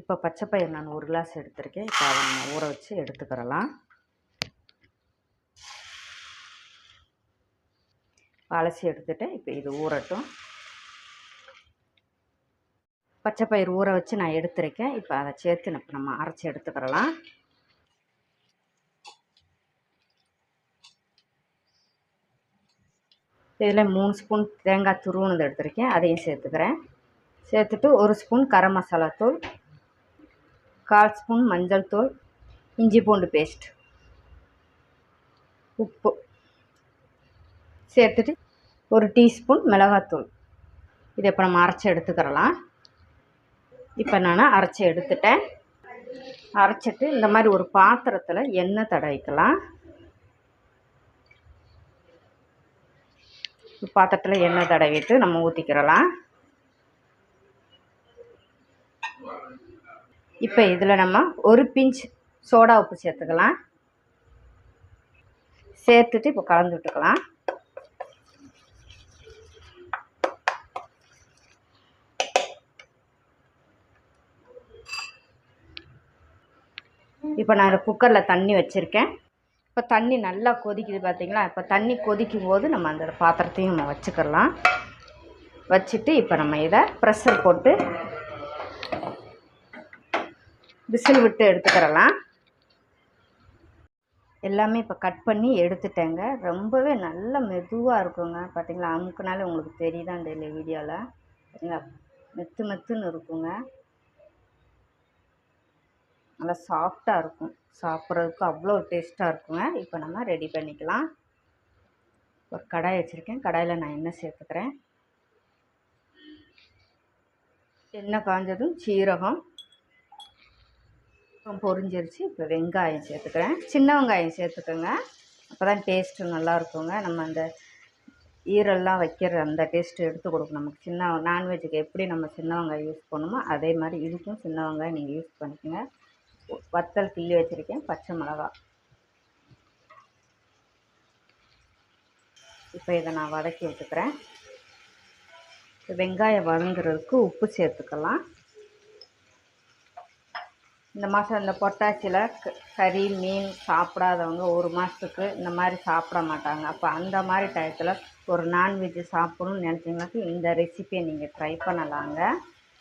இப்போ பச்சை பயிர் நான் ஒரு கிளாஸ் எடுத்திருக்கேன். இப்போ அதை நம்ம ஊற வச்சு எடுத்துக்கிறலாம். அலசி எடுத்துகிட்டேன் இப்போ இது ஊறட்டும். பச்சை பயிர் ஊற வச்சு நான் எடுத்திருக்கேன். இப்போ அதை சேர்த்து இப்போ நம்ம அரைச்சி எடுத்துக்கிறலாம். இதில் மூணு ஸ்பூன் தேங்காய் துருவுனது எடுத்திருக்கேன். அதையும் சேர்த்துக்கிறேன். சேர்த்துட்டு ஒரு ஸ்பூன் கரம் மசாலா தூள். கால் ஸ்பூன் மஞ்சள் தூள் இஞ்சி பூண்டு பேஸ்ட் உப்பு சேர்த்துட்டு ஒரு டீஸ்பூன் மிளகாத்தூள். இதை இப்போ நம்ம அரைச்சி எடுத்துக்கிறலாம். இப்போ நான் அரைச்சி எடுத்துட்டேன். அரைச்சிட்டு இந்த மாதிரி ஒரு பாத்திரத்தில் எண்ணெய் தடவிக்கலாம். பாத்திரத்தில் எண்ணெய் தடவிட்டு நம்ம ஊற்றிக்கிறலாம் இப்போ இதில் நம்ம ஒரு பிஞ்ச் சோடா உப்பு சேர்த்துக்கலாம். சேர்த்துட்டு இப்போ கலந்து விட்டுக்கலாம். இப்போ நான் குக்கரில் தண்ணி வச்சுருக்கேன். இப்போ தண்ணி நல்லா கொதிக்குது பார்த்தீங்களா இப்போ தண்ணி கொதிக்கும் போது நம்ம அந்த பாத்திரத்தையும் நம்ம வச்சுக்கலாம். வச்சுட்டு இப்போ நம்ம இதை ப்ரெஷர் போட்டு விசில் விட்டு எடுத்துக்கிறலாம். எல்லாமே இப்போ கட் பண்ணி எடுத்துட்டேங்க. ரொம்பவே நல்ல மெதுவாக இருக்குங்க. பார்த்தீங்களா அமுக்குனாலே உங்களுக்கு தெரியுதா இந்த வீடியோவில் பார்த்தீங்களா மெத்து மெத்துன்னு இருக்குங்க. நல்லா சாஃப்டாக இருக்கும். சாப்பிட்றதுக்கு அவ்வளோ டேஸ்ட்டாக இருக்குங்க. இப்போ நம்ம ரெடி பண்ணிக்கலாம். ஒரு கடாய் வச்சுருக்கேன். கடாயில் நான் எண்ணெய் சேர்த்துக்கிறேன். எண்ணெய் காஞ்சதும் சீரகம். பொரிஞ்சிருச்சு. இப்போ வெங்காயம் சேர்த்துக்கிறேன். சின்ன வெங்காயம் சேர்த்துக்கோங்க. அப்போ தான் டேஸ்ட்டு நல்லா இருக்குங்க நம்ம அந்த ஈரல்லாம் வைக்கிற அந்த டேஸ்ட்டு எடுத்து கொடுக்கும் நமக்கு சின்ன நான்வெஜ்ஜுக்கு எப்படி நம்ம சின்ன வெங்காயம் யூஸ் பண்ணுமோ அதே மாதிரி இதுக்கும் சின்ன வெங்காயம் நீங்கள் யூஸ் பண்ணிக்கோங்க. வத்தல் கிள்ளி வச்சுருக்கேன். பச்சை மிளகா. இப்போ இதை நான் வதக்கி விட்டுக்கிறேன். வெங்காயம் வதங்குறதுக்கு உப்பு சேர்த்துக்கலாம். இந்த மாதம் இந்த பொட்டாசியில் கறி மீன் சாப்பிடாதவங்க ஒரு மாதத்துக்கு இந்த மாதிரி சாப்பிட மாட்டாங்க. அப்போ அந்த மாதிரி டயத்தில் ஒரு நான்வெஜ் சாப்பிடணும்னு நினச்சிங்கனாக்கா இந்த ரெசிப்பியை நீங்கள் ட்ரை பண்ணலாங்க.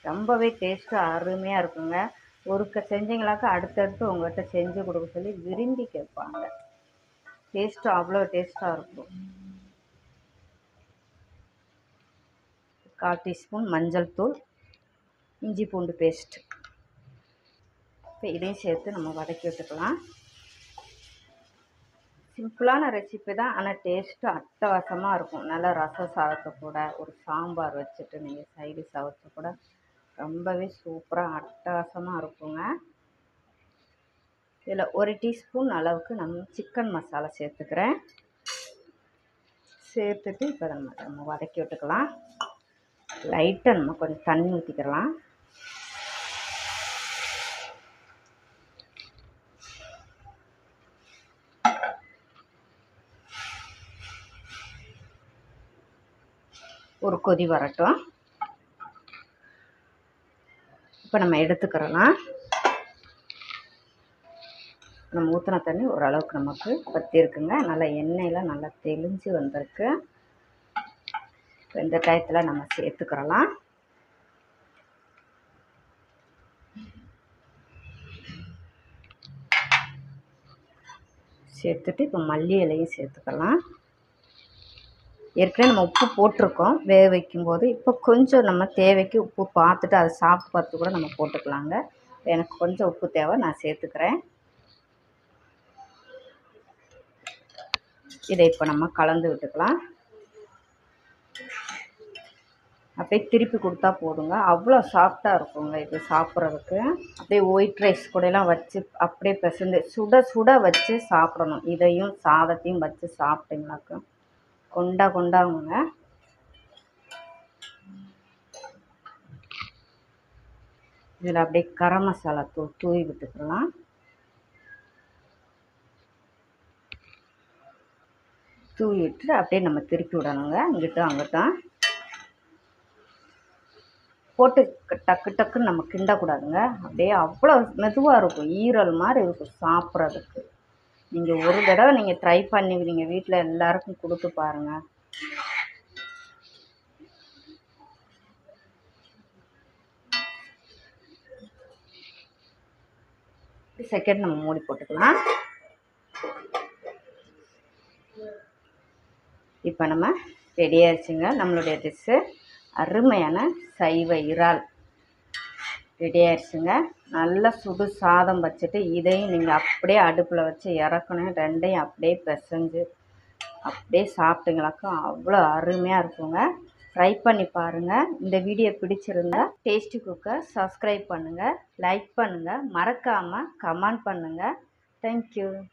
ரொம்பவே டேஸ்ட்டு அருமையாக இருக்குங்க. ஒருக்க செஞ்சிங்களாக்கா அடுத்தடுத்து உங்கள்கிட்ட செஞ்சு கொடுக்க சொல்லி விரும்பி கேட்பாங்க. டேஸ்ட்டு அவ்வளோ டேஸ்ட்டாக இருக்கும். கால் டீஸ்பூன் மஞ்சள் தூள் இஞ்சி பூண்டு பேஸ்ட்டு இப்போ இதையும் சேர்த்து நம்ம வதக்கி விட்டுக்கலாம் சிம்பிளான ரெசிபி தான் ஆனால் டேஸ்ட்டு அட்டகாசமாக இருக்கும். நல்லா ரசம் சாதத்தை கூட ஒரு சாம்பார் வச்சுட்டு நீங்கள் சைடு சாதத்தை கூட ரொம்பவே சூப்பராக அட்டகாசமாக இருக்குங்க. இதில் ஒரு டீஸ்பூன் அளவுக்கு நம்ம சிக்கன் மசாலா சேர்த்துக்கிறேன். சேர்த்துட்டு இப்போ நம்ம நம்ம வதக்கி விட்டுக்கலாம் லைட்டாக நம்ம கொஞ்சம் தண்ணி ஊற்றிக்கலாம் ஒரு கொதி வரட்டும். இப்போ நம்ம எடுத்துக்கிறலாம் நம்ம ஊற்றின தண்ணி ஓரளவுக்கு நமக்கு பற்றி இருக்குங்க. நல்லா எண்ணெயில் நல்லா தெளிஞ்சு வந்திருக்கு. இந்த டயத்தில் நம்ம சேர்த்துக்கிறலாம். சேர்த்துட்டு இப்போ மல்லி இலையும் சேர்த்துக்கலாம். ஏற்கனவே நம்ம உப்பு போட்டிருக்கோம் வேக வைக்கும்போது. இப்போ கொஞ்சம் நம்ம தேவைக்கு உப்பு பார்த்துட்டு அதை சாப்பிட்டு பார்த்து கூட நம்ம போட்டுக்கலாங்க. எனக்கு கொஞ்சம் உப்பு தேவை நான் சேர்த்துக்கிறேன். இதை இப்போ நம்ம கலந்து விட்டுக்கலாம். அப்படியே திருப்பி கொடுத்தா போதுங்க. அவ்வளோ சாஃப்டாக இருக்குங்க இது சாப்பிட்றதுக்கு. அப்படியே ஒயிட் ரைஸ் கூடலாம் வச்சு அப்படியே பிசைந்து சுட சுட வச்சு சாப்பிடணும். இதையும் சாதத்தையும் வச்சு சாப்பிட்டீங்களாக்கும் கொண்டா கொண்டாங்க இதில் அப்படியே கரம் மசாலா தூ தூவி விட்டுக்கலாம். தூவி விட்டு அப்படியே நம்ம திருப்பி விடணுங்க. இங்கிட்டும் அங்கிட்டும். போட்டு டக்கு டக்குன்னு நம்ம கிண்டக்கூடாதுங்க. அப்படியே அவ்வளோ மெதுவாக இருக்கும். ஈரல் மாதிரி இருக்கும் சாப்பிட்றதுக்கு. நீங்கள் ஒரு தடவை நீங்கள் ட்ரை பண்ணி நீங்கள் வீட்டில் எல்லாருக்கும் கொடுத்து பாருங்கள் செகண்ட் நம்ம மூடி போட்டுக்கலாம். இப்போ நம்ம ரெடி நம்மளுடைய டிஷ்ஷு அருமையான சைவ இறால். ரெடி ஆயிடுச்சுங்க. நல்லா சுடு சாதம் வச்சுட்டு இதையும் நீங்கள் அப்படியே அடுப்பில் வச்சு இறக்கணும். ரெண்டையும் அப்படியே பிசைஞ்சு அப்படியே சாப்பிட்டீங்களாக்கா அவ்வளோ அருமையாக இருக்குங்க. ட்ரை பண்ணி பாருங்கள் இந்த வீடியோ பிடிச்சிருந்தா டேஸ்டி குக்கர் சப்ஸ்கிரைப் பண்ணுங்கள் லைக் பண்ணுங்கள் மறக்காமல் கமெண்ட் பண்ணுங்கள் தேங்க்யூ